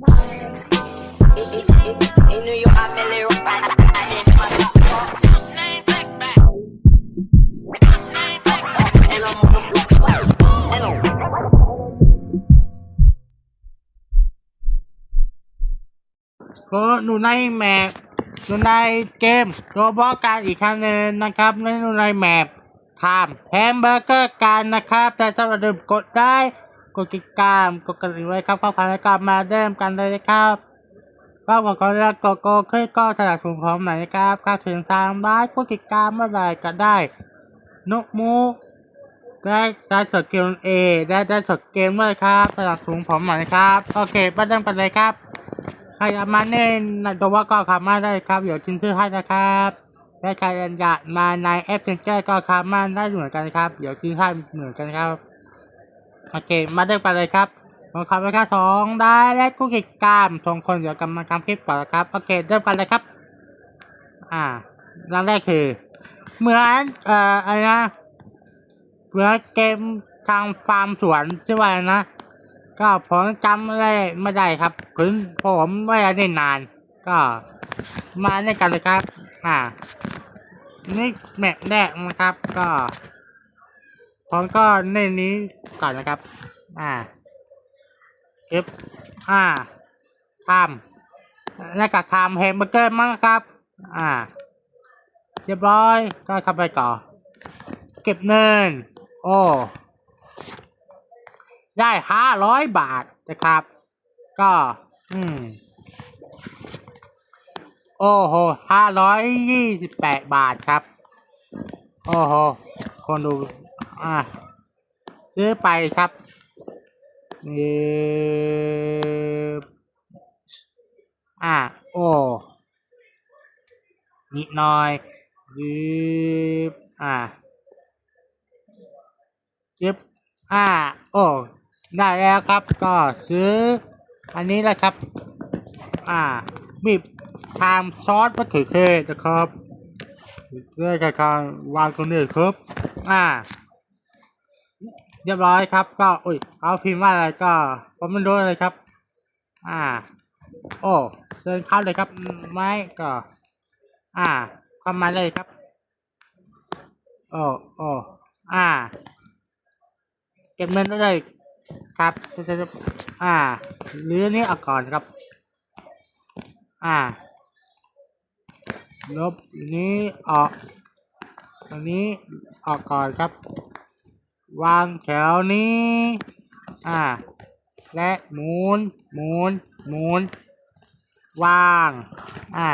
ก็หนูในแมปหนูในเกมโรบอการอีกครั้งหนึ่งนะครับในหนูในแมปทำแฮมเบอร์เกอร์กันนะครับ แต่สำหรับเดิมกดได้ กดติดตามกดกระดิ่งไว้ครับเข้าพันแล้วก็มาเริ่มกันเลยนะครับก็ขอขอแล้วกดโกขึ้นก็สลับถุงพร้อมหน่อยนะครับค่าถึงสามร้อยกดติดตามเมื่อไหร่ก็ได้ นกมูได้ได้สดเกมเอได้ได้สดเกมด้วยครับสลับถุงพร้อมหน่อยครับโอเคมาเริ่มกันเลยครับใครจะมาเล่นในตัวว่าก็ขามาได้ครับเดี๋ยวทิ้งชื่อให้นะครับถ้าใครอยากมาในแอปเพนเจอร์ก็ขามาได้เหมือนกันครับ เดี๋ยวทิ้งให้เหมือนกันครับ โอเค มาเริ่มกันเลยครับผมขอไปค่าสองได้และกู้กิจกรรมทงคนเดี๋ยวกำลังทำคลิปต่อครับ โอเค เริ่มกันเลยครับ อ่าร่างแรกคือ เหมือนเอ่ออะไรนะเหมือนเกมทางฟาร์มสวนชื่อว่าอะไรนะ ก็ผมจำไม่ได้ไม่ได้ครับคือผมไม่ได้นนาน ก็มาเล่นกันเลยครับ อ่า นี่แมปแรกนะครับ ก็ ผมก็เล่นนี้ก่อนนะครับ อ่าเอฟอ่าทำแล้วก็ทำแฮมเบอร์เกอร์มั้งครับ อ่า เรียบร้อย ก็เข้าไปก่อ เก็บเงิน โอ้ ได้ห้าร้อยบาทนะครับ ก็ อืม โอ้โหห้าร้อยยี่สิบแปดบาทครับ โอ้โห คนดู อะซื้อไปครับนี่อะโอ้นิดหน่อยยืบอะจึ๊บอ่า โอ้ได้แล้วครับ ก็ซื้อ อันนี้แหละครับ อ่าบีบทามซอสมะเขือเทศนะครับเพื่อจะทางวางตรงนี้ครับ อ่า เรียบร้อยครับ ก็อุ้ยเอาพิมพ์ว่าอะไรก็ผมไม่รู้เลยครับ อ่า โอ้เชิญเข้าเลยครับไม้ก็ อ่าเข้ามาเลยครับโอ้โอ้อ่า เก็บเงินได้เลยครับอ่าหรืออันนี้เออกก่อนครับ อ่าลบนนี้ออกอันนี้ออกก่อนครับ วางแถวนี้ อ่า และหมุน หมุน หมุน วาง อ่า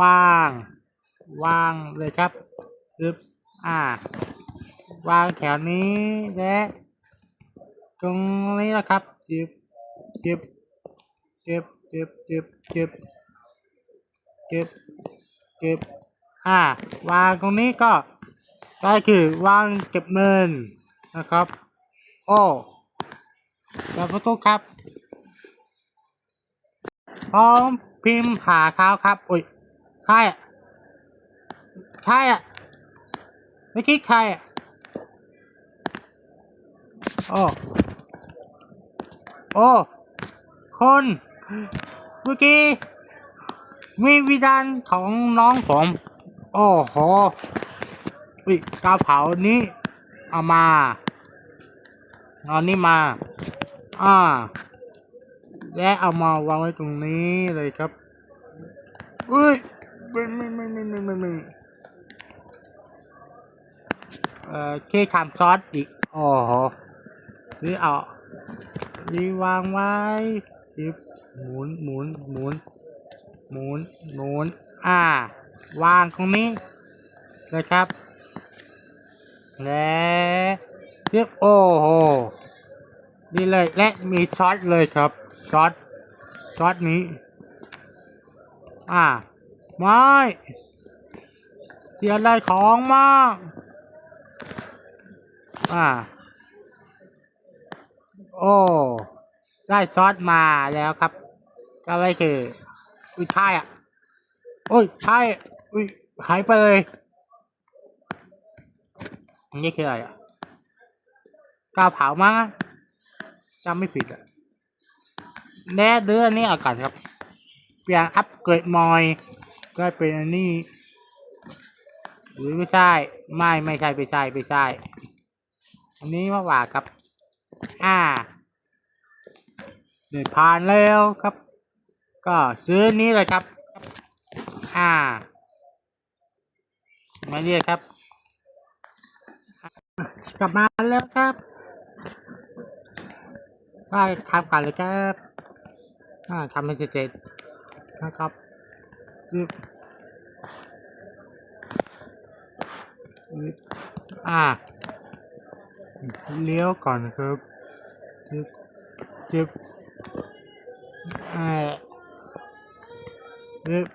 วาง วางเลยครับปึ๊บอ่า วางแถวนี้และตรงนี้นะครับจิบจิบจิบจิบจิบจิบจิบจิบอ่า วางตรงนี้ก็ ก็คือวางเก็บเงิน นะครับโอ้แล้วก็ตุ๊กครับ พร้อมพิมพ์หาเขาครับอุ้ยใครอะใครอะไม่คิดใครอะโอ้โอ้คนเมื่อกี้มีวิญญาณของน้องผม โอ้โหอุ้ยกาเผานี้เอามา เอานี่มา อ่า และเอามาวางไว้ตรงนี้เลยครับอุ้ย ไม่ไม่ไม่ไม่ไม่ไม่ไม่เอ่อเคคำซอสอีกอ้โหหรือเอานี่วางไว้สิบหมุนหมุนหมุนหมุนหมุนอ่า วางตรงนี้เลยครับ และ เรียบโอ้โหนี่เลยและมีช็อตเลยครับช็อตช็อตนี้ อ่าไม่เสียอะไรของมาก อ่า โอ้ ได้ซอสมาแล้วครับ ก็ไม่คืออุ้ยใช่อะโอ้ยใช่อุ้ยหายไปเลย อันนี้คืออะไรอะ กาวเผามั้งจำไม่ผิดอะแน่เดือนนี้อากาศครับ เปลี่ยนอัปเกรดมอยก็เป็นอันนี้หรือไม่ใช่ไม่ไม่ใช่ไม่ใช่ไม่ใช่อันนี้มากกว่าครับ อ่าเดินผ่านแล้วครับ ก็ซื้อนี้เลยครับ อ่ามาเรียกครับ กลับมาแล้วครับ ก็ทำกันเลยครับทำให้เสร็จๆนะครับอ่าเลี้ยวก่อนครับจึบจึบอ่าจึบ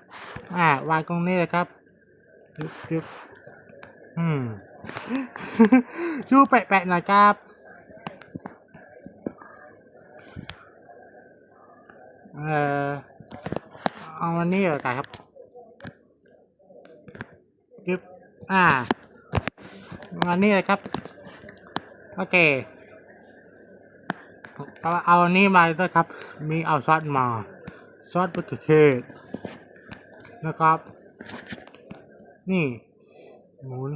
อ่าวางตรงนี้เลยครับจึบจึบอืมชูแปะๆหน่อยครับ เออเอาวันนี้เลยครับจึบอ่าวันนี้เลยครับ โอเคเอาเอาอันนี้มาด้วยครับ มีเอาซอสมา ซอสมะเขือเทศนะครับ นี่หมุน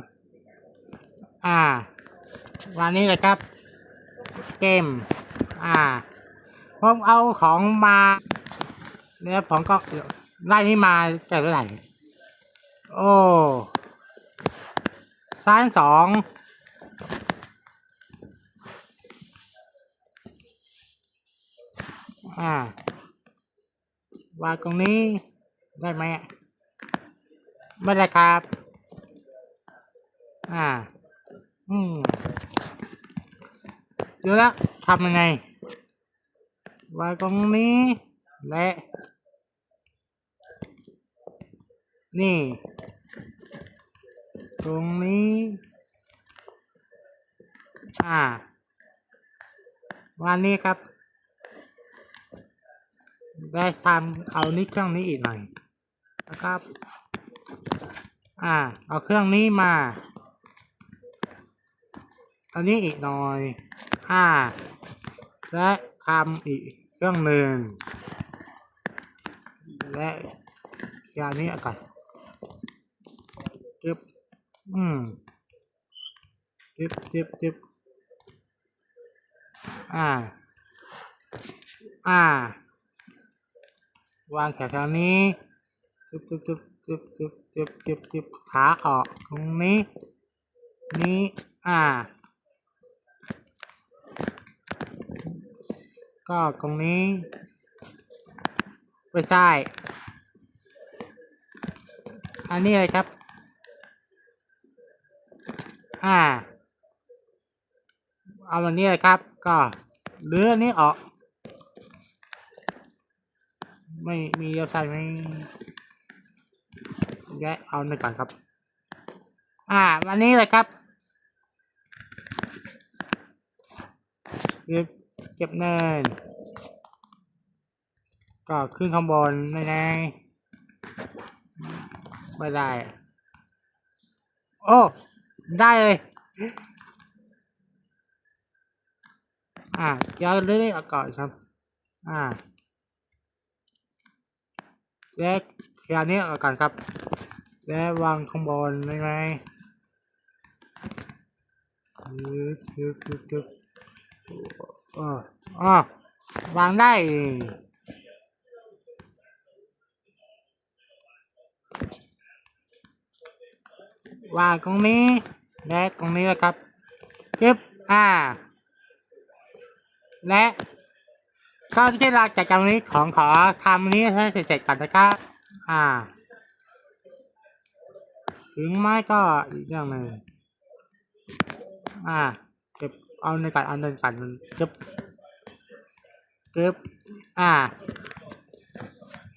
อ่า วันนี้เลยครับ เกม อ่า ผมเอาของมา เนี่ยผมก็ไล่นี้มาแต่เท่าไหร่โอ้ซ้านสองอ่าวางตรงนี้ได้ไหมไม่ได้ครับ อ่า อืมเดี๋ยวละทำยังไงวางตรงนี้และ นี่ ตรงนี้ อ่าวางนี้ครับ ได้ทำเอานี้เครื่องนี้อีกหน่อยนะครับ อ่า เอาเครื่องนี้มา อันนี้อีกหน่อย อ่า และทำอีกเครื่องหนึ่งและยานี้อากาศจึบ อืมจึบจึบจึบอ่า อ่า วางแถวๆนี้จึบจึบจึบจึบจึบจึบจึบจึบขาออกตรงนี้ นี้ อ่า ก็ตรงนี้ ไม่ใช่ อันนี้เลยครับ อ่า เอาวันนี้เลยครับ ก็เลืออันนี้ออก ไม่มีเยวซ้ายไม่แยะเอาหนึ่งก่อนครับ อ่า วันนี้เลยครับเก็บเก็บเนินก็ขึ้นข้างบนไม่ได้ไม่ได้ โอ้ ได้เลย อ่าเดี๋ยวเรื่อยๆเอาก่อนครับ อ่าและคราวนี้เอาก่อนครับ และววางข้างบนได้ไหมยึดยึดยึดยึดอ๋ออ๋อวางได้ วางตรงนี้ และตรงนี้นะครับจึ๊บอ่า และก็ที่เราจัดการนี้ของขอทำนี้ให้เสร็จก่อนนะครับอ่า ถึงไม้ก็อีกอย่างหนึ่งอ่าเก็บเอาในการเอาในการจึ๊บจึ๊บอ่า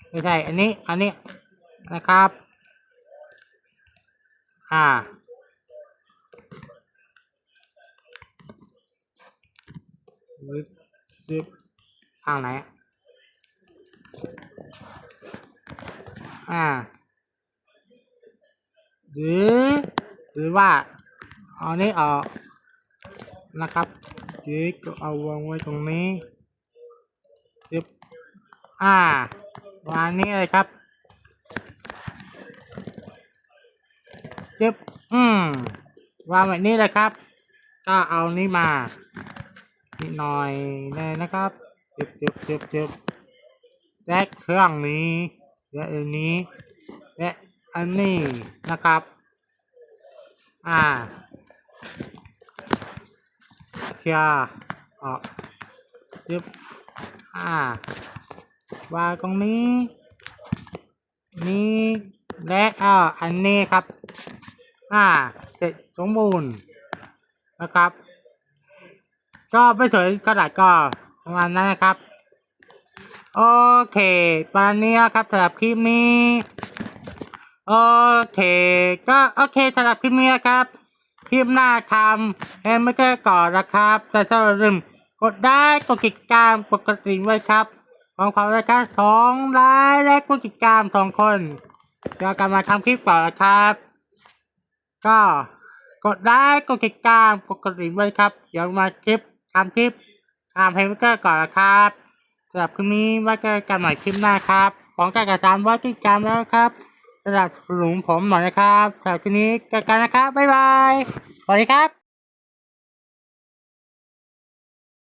ไม่ใช่อันนี้ อันนี้นะครับ อ่ายึดยึดทางไหนอะอ่า หรือ หรือว่า เอานี้ออกนะครับยึดก็เอาวางไว้ตรงนี้ยึบอ่าวางนี่เลยครับ จึ๊บอืมวางแบบนี้เลยครับ ก็เอานี่มานิดหน่อยเลยนะครับจึ๊บจึ๊บจึ๊บจึ๊บและเครื่องนี้และอันนี้ และอันนี้นะครับ อ่าเคลียร์ออกยึบอ่าวางตรงนี้ นี้และอ่าอันนี้ครับ อ่า เสร็จสมบูรณ์นะครับ ก็ไม่สวยกระดาษก็ประมาณนั้นนะครับ โอเคประมาณนี้ครับสำหรับคลิปนี้โอเค ก็โอเคสำหรับคลิปนี้นะครับ คลิปหน้าทำเอ็มไม่เจอก่อนนะครับ แต่ถ้าลืมกดได้กดติดตามกดกระดิ่งไว้ครับของความรายการสองไลค์และกดติดตามสองคนเจอกันมาทำคลิปต่อนะครับ ก็กดได้กดติดตามกดกระดิ่งไว้ครับ เดี๋ยวมาคลิปทำคลิปทำเพลงเกอร์ก่อนนะครับสำหรับคลิปนี้ไว้เจอกันใหม่คลิปหน้าครับของการกระทำไว้ติดตามแล้วครับสำหรับหลุมผมหน่อยนะครับสำหรับคลิปนี้เจอกันนะครับบ๊ายบายสวัสดีครับ